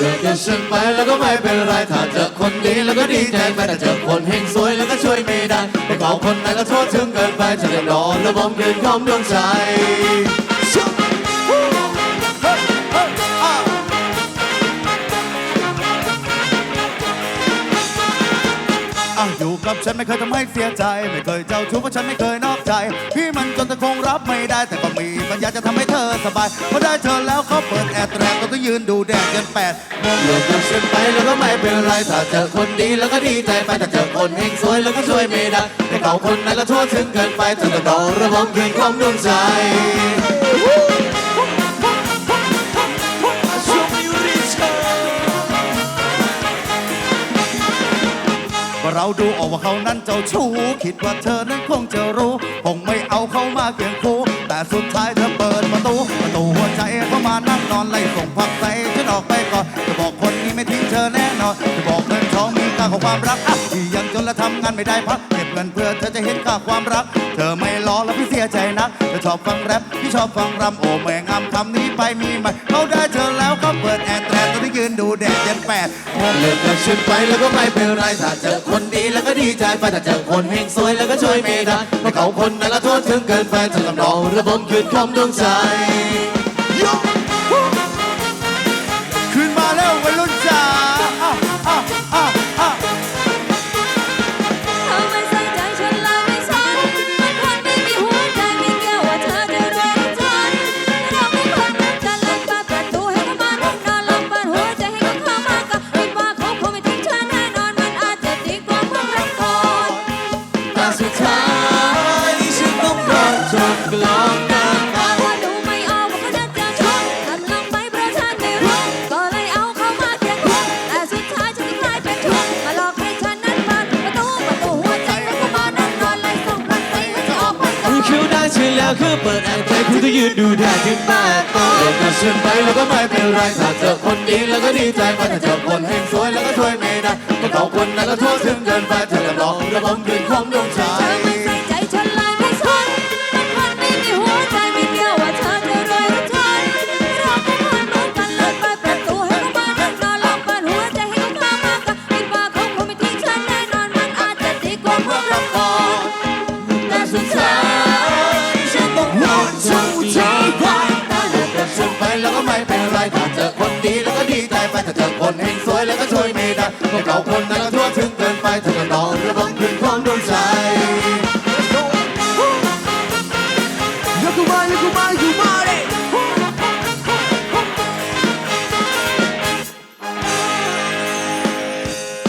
ฉันไปแล้วก็ไม่เป็นไรถ้าเจอคนดีแล้วก็ดีใจไปแต่เจอคนเฮงสวยแล้วก็ช่วยไม่ได้ไปเขาคนไหนก็โทษถึงเกินไปฉันจะนอนแล้วบมเดินคอมดวงใจ อะอยู่กับฉันไม่เคยทำให้เสียใจ ไม่เคยเจ้าชู้เพราะฉันไม่เคยนอกใจ พี่มันจนเธอคงรับไม่ได้ แต่ก็มีปัญญาจะทำให้เธอสบายพอได้เธอแล้วเขาเปิดแอร์แตรก็ต้องยืนดูแดดยันแปดโมงเลิกกับฉันไปแล้วก็ไม่เป็นไรถ้าเจอคนดีแล้วก็ดีใจไปแต่เจอคนเฮงสวยแล้วก็ช่วยไม่ได้ไปเขาคนไหนก็โทษถึงเกินไปเธอจะนอนระบมยืนคอมดวงใจ เราดูออกว่าเขานั้นเจ้าชู้คิดว่าเธอนั้นคงจะรู้ คงไม่เอาเขามาเคียงคู่ แต่สุดท้ายเธอเปิดประตู ประตูหัวใจเข้ามานั่งนอนไล่ส่งพักใส่ฉันออกไปก่อนจะบอกคนนี้ไม่ทิ้งเธอแน่นอนจะบอกเงินทองมี ของความรักที่ยังจนและทำงานไม่ได้พักเก็บเงินเพื่อเธอจะเห็นค่าความรัก เธอไม่รอแล้วพี่เสียใจนักเธอชอบฟังแรปพี่ชอบฟังรำโอ้แม่งามคำนี้ไปมีไหมเขาได้เธอแล้วก็เปิดแอร์แตรตอนที่ยืนดูแดดเยันแปดโมเลิกกับฉันไปแล้วก็ไม่เป็นไรถ้าเจอคนดีแล้วก็ดีใจไปแต่เจอคนเฮงสวยแล้วก็ช่วยไม่ได้เพราะเขาคนนั้นละโทษถึงเกินไปเธอต้องระบมยืนคอมดวงใจ แล้วคือเปิดแอร์ใจคุณจะยืนดูแดดถึงแปดโมงเลิกกับฉันไปแล้วก็ไม่เป็นไรถ้าเจอคนดีแล้วก็ดีใจไปแต่เจอคนแห่งสวยแล้วก็ช่วยไม่ได้เพราะเขาคนนั้นก็โทษถึงเกินไปเธอจะลอระบมยืนคอมดวงใจเธอไม่ใส่ใจ ไปแต่เจอคนเองสวยแล้วก็ช่วยไม่ได้พวกเราคนนั้น